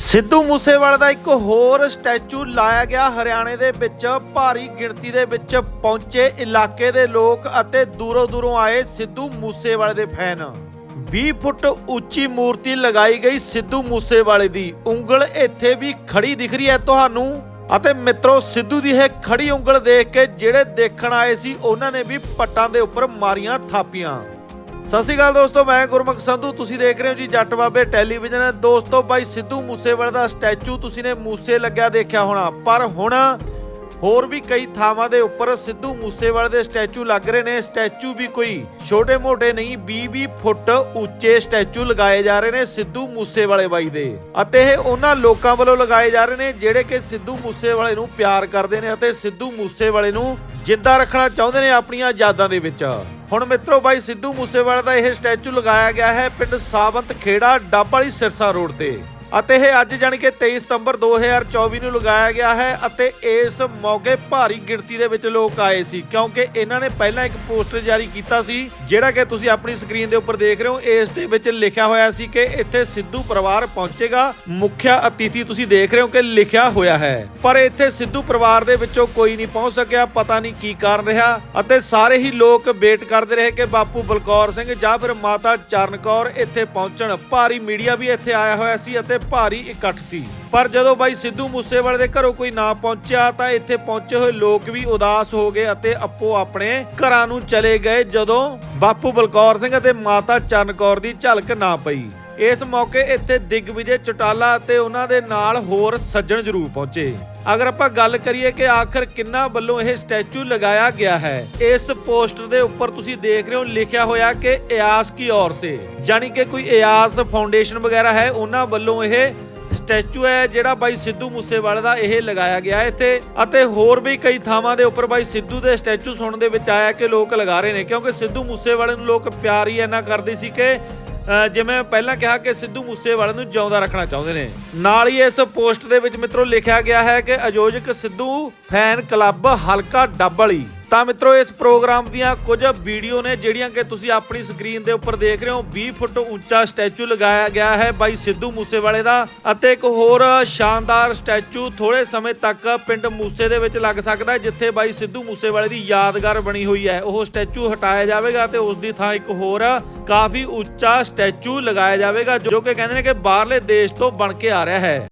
ਸਿੱਧੂ ਮੂਸੇਵਾਲੇ ਦਾ ਇੱਕ ਹੋਰ ਸਟੈਚੂ ਲਾਇਆ ਗਿਆ। ਹਰਿਆਣੇ ਦੇ ਵਿੱਚ ਭਾਰੀ ਗਿਣਤੀ ਦੇ ਵਿੱਚ ਪਹੁੰਚੇ ਇਲਾਕੇ ਦੇ ਲੋਕ ਅਤੇ ਦੂਰੋਂ ਦੂਰੋਂ ਆਏ ਸਿੱਧੂ ਮੂਸੇਵਾਲੇ ਦੇ ਫੈਨ। 20 ਫੁੱਟ ਉੱਚੀ ਮੂਰਤੀ ਲਗਾਈ ਗਈ ਸਿੱਧੂ ਮੂਸੇਵਾਲੇ ਦੀ। ਉਂਗਲ ਇੱਥੇ ਵੀ ਖੜੀ ਦਿਖ ਰਹੀ ਹੈ ਤੁਹਾਨੂੰ। ਅਤੇ ਮਿੱਤਰੋ, ਸਿੱਧੂ ਦੀ ਇਹ ਖੜੀ ਉਂਗਲ ਦੇਖ ਕੇ ਜਿਹੜੇ ਦੇਖਣ ਆਏ ਸੀ, ਉਹਨਾਂ ਨੇ ਵੀ ਪੱਟਾਂ ਦੇ ਉੱਪਰ ਮਾਰੀਆਂ ਥਾਪੀਆਂ। ਸਤਿ ਸ਼੍ਰੀ ਅਕਾਲ ਦੋਸਤੋ, ਮੈਂ ਗੁਰਮੁਖ ਸੰਧੂ। ਤੁਸੀਂ ਦੇਖ ਰਹੇ ਹੋ ਜੀ ਜੱਟ ਬਾਬੇ ਟੈਲੀਵਿਜ਼ਨ। ਦੋਸਤੋ, ਬਾਈ ਸਿੱਧੂ ਮੂਸੇਵਾਲੇ ਦਾ ਸਟੈਚੂ ਤੁਸੀਂ ਨੇ ਮੂਸੇ ਲੱਗਿਆ ਦੇਖਿਆ ਹੋਣਾ। ਪਰ ਹੁਣ ਹੋਰ ਵੀ ਕਈ ਥਾਵਾਂ ਦੇ ਉੱਪਰ ਸਿੱਧੂ ਮੂਸੇਵਾਲੇ ਦੇ ਸਟੈਚੂ ਲੱਗ ਰਹੇ ਨੇ। ਸਟੈਚੂ ਵੀ ਕੋਈ ਛੋਟੇ-ਮੋਟੇ ਨਹੀਂ 20-20 ਫੁੱਟ ਉੱਚੇ ਸਟੈਚੂ ਲਗਾਏ ਜਾ ਰਹੇ ਨੇ ਸਿੱਧੂ ਮੂਸੇਵਾਲੇ ਬਾਈ ਦੇ। ਅਤੇ ਇਹ ਉਹਨਾਂ ਲੋਕਾਂ ਵੱਲੋਂ ਲਗਾਏ ਜਾ ਰਹੇ ਨੇ ਜਿਹੜੇ ਕਿ ਸਿੱਧੂ ਮੂਸੇਵਾਲੇ ਨੂੰ ਪਿਆਰ ਕਰਦੇ ਨੇ ਅਤੇ ਸਿੱਧੂ ਮੂਸੇਵਾਲੇ ਨੂੰ ਜਿੰਦਾ ਰੱਖਣਾ ਚਾਹੁੰਦੇ ਨੇ ਆਪਣੀਆਂ ਯਾਦਾਂ ਦੇ ਵਿੱਚ। ਹੁਣ ਮਿੱਤਰੋ ਬਾਈ ਸਿੱਧੂ ਮੂਸੇਵਾਲੇ ਦਾ ਇਹ ਸਟੈਚੂ ਲਗਾਇਆ ਗਿਆ ਹੈ ਪਿੰਡ ਸਾਵੰਤ ਖੇੜਾ ਡੱਬ ਵਾਲੀ ਸਿਰਸਾ ਰੋਡ ਤੇ। ਅਤੇ ਇਹ ਅੱਜ ਜਾਣੀ ਕਿ 23 ਸਤੰਬਰ 2024 ਨੂੰ ਲਗਾਇਆ ਗਿਆ ਹੈ ਅਤੇ ਇਸ ਮੌਕੇ ਭਾਰੀ ਗਿਣਤੀ ਦੇ ਵਿੱਚ ਲੋਕ ਆਏ ਸੀ, ਕਿਉਂਕਿ ਇਹਨਾਂ ਨੇ ਪਹਿਲਾਂ ਇੱਕ ਪੋਸਟਰ ਜਾਰੀ ਕੀਤਾ ਸੀ, ਜਿਹੜਾ ਕਿ ਤੁਸੀਂ ਆਪਣੀ ਸਕਰੀਨ ਦੇ ਉੱਪਰ ਦੇਖ ਰਹੇ ਹੋ, ਇਸ ਦੇ ਵਿੱਚ ਲਿਖਿਆ ਹੋਇਆ ਸੀ ਕਿ ਇੱਥੇ ਸਿੱਧੂ ਪਰਿਵਾਰ ਪਹੁੰਚੇਗਾ, ਮੁੱਖਿਆ ਅਤਿਥੀ ਤੁਸੀਂ ਦੇਖ ਰਹੇ ਹੋ ਕਿ ਲਿਖਿਆ ਹੋਇਆ ਹੈ। ਪਰ ਇੱਥੇ ਸਿੱਧੂ ਪਰਿਵਾਰ ਦੇ ਵਿੱਚੋਂ ਕੋਈ ਨਹੀਂ ਪਹੁੰਚ ਸਕਿਆ, ਪਤਾ ਨਹੀਂ ਕੀ ਕਾਰਨ ਰਿਹਾ ਅਤੇ ਸਾਰੇ ਹੀ ਲੋਕ ਵੇਟ ਕਰਦੇ ਰਹੇ ਕਿ ਬਾਪੂ ਬਲਕੌਰ ਸਿੰਘ ਜਾਂ ਫਿਰ ਮਾਤਾ ਚਰਨ ਕੌਰ ਇੱਥੇ ਪਹੁੰਚਣ। ਭਾਰੀ ਮੀਡੀਆ ਵੀ ਇੱਥੇ ਆਇਆ ਹੋਇਆ ਸੀ ਅਤੇ ਭਾਰੀ ਇਕੱਠ ਸੀ। ਪਰ ਜਦੋਂ ਬਾਈ ਸਿੱਧੂ ਮੂਸੇਵਾਲੇ ਦੇ ਘਰੋਂ ਕੋਈ ਨਾ ਪਹੁੰਚਿਆ ਤਾਂ ਇੱਥੇ ਪਹੁੰਚੇ ਹੋਏ ਲੋਕ ਵੀ ਉਦਾਸ ਹੋ ਗਏ ਅਤੇ ਆਪੋ ਆਪਣੇ ਘਰਾਂ ਨੂੰ ਚਲੇ ਗਏ ਜਦੋਂ ਬਾਪੂ ਬਲਕੌਰ ਸਿੰਘ ਅਤੇ ਮਾਤਾ ਚਰਨ ਕੌਰ ਦੀ ਝਲਕ ਨਾ ਪਈ। ਇਸ ਮੌਕੇ ਇੱਥੇ ਦਿਗਵਿਜੇ ਚਟਾਲਾ ਅਤੇ ਉਹਨਾਂ ਦੇ ਨਾਲ ਹੋਰ ਸੱਜਣ ਜ਼ਰੂਰ ਪਹੁੰਚੇ। ਅਗਰ ਆਪਾਂ ਗੱਲ ਕਰੀਏ ਕਿ ਆਖਰ ਕਿੰਨਾ ਵੱਲੋਂ ਇਹ ਸਟੈਚੂ ਲਗਾਇਆ ਗਿਆ ਹੈ, ਇਸ ਪੋਸਟਰ ਦੇ ਉੱਪਰ ਤੁਸੀਂ ਦੇਖ ਰਹੇ ਹੋ ਲਿਖਿਆ ਹੋਇਆ ਕਿ ਇਆਸ ਕੀ ਔਰ ਸੇ। ਜਾਨੀ ਕਿ ਕੋਈ ਇਆਸ ਫਾਊਂਡੇਸ਼ਨ ਵਗੈਰਾ ਹੈ, ਉਹਨਾਂ ਵੱਲੋਂ ਇਹ ਸਟੈਚੂ ਹੈ ਜਿਹੜਾ ਬਾਈ ਸਿੱਧੂ ਮੂਸੇਵਾਲੇ ਦਾ ਇਹ ਲਗਾਇਆ ਗਿਆ ਹੈ ਇੱਥੇ। ਅਤੇ ਹੋਰ ਵੀ ਕਈ ਥਾਵਾਂ ਦੇ ਉੱਪਰ ਬਾਈ ਸਿੱਧੂ ਦੇ ਸਟੈਚੂ ਸੁਣਨ ਦੇ ਵਿੱਚ ਆਇਆ ਕਿ ਲੋਕ ਲਗਾ ਰਹੇ ਨੇ, ਕਿਉਂਕਿ ਸਿੱਧੂ ਮੂਸੇਵਾਲੇ ਨੂੰ ਲੋਕ ਪਿਆਰ ਹੀ ਇੰਨਾ ਕਰਦੇ ਸੀ ਕਿ ਜਿਵੇਂ ਪਹਿਲਾਂ ਕਿਹਾ ਕਿ ਸਿੱਧੂ ਮੂਸੇਵਾਲੇ ਨੂੰ ਜਿਉਂਦਾ ਰੱਖਣਾ ਚਾਹੁੰਦੇ ਨੇ। ਨਾਲ ਹੀ ਇਸ ਪੋਸਟ ਦੇ ਵਿੱਚ ਮਿੱਤਰੋ ਲਿਖਿਆ ਗਿਆ ਹੈ ਕਿ ਆਯੋਜਕ ਸਿੱਧੂ ਫੈਨ ਕਲੱਬ ਹਲਕਾ ਡੱਬਲੀ। ਤਾਂ ਮਿੱਤਰੋ, ਇਸ ਪ੍ਰੋਗਰਾਮ ਦੀਆਂ ਕੁਝ ਵੀਡੀਓ ਨੇ ਜਿਹੜੀਆਂ ਕਿ ਤੁਸੀਂ ਆਪਣੀ ਸਕਰੀਨ ਦੇ ਉੱਪਰ ਦੇਖ ਰਹੇ ਹੋ। 20 ਫੁੱਟ ਉੱਚਾ ਸਟੈਚੂ ਲਗਾਇਆ ਗਿਆ ਹੈ ਬਾਈ ਸਿੱਧੂ ਮੂਸੇਵਾਲੇ ਦਾ ਅਤੇ ਇੱਕ ਹੋਰ ਸ਼ਾਨਦਾਰ ਸਟੈਚੂ ਥੋੜੇ ਸਮੇਂ ਤੱਕ ਪਿੰਡ ਮੂਸੇ ਦੇ ਵਿੱਚ ਲੱਗ ਸਕਦਾ ਹੈ, ਜਿੱਥੇ ਬਾਈ ਸਿੱਧੂ ਮੂਸੇਵਾਲੇ ਦੀ ਯਾਦਗਾਰ ਬਣੀ ਹੋਈ ਹੈ। ਉਹ ਸਟੈਚੂ ਹਟਾਇਆ ਜਾਵੇਗਾ ਤੇ ਉਸ ਦੀ ਥਾਂ ਇੱਕ ਹੋਰ ਕਾਫੀ ਉੱਚਾ ਸਟੈਚੂ ਲਗਾਇਆ ਜਾਵੇਗਾ, ਜੋ ਕਿ ਕਹਿੰਦੇ ਨੇ ਕਿ ਬਾਹਰਲੇ ਦੇਸ਼ ਤੋਂ ਬਣ ਕੇ ਆ ਰਿਹਾ ਹੈ।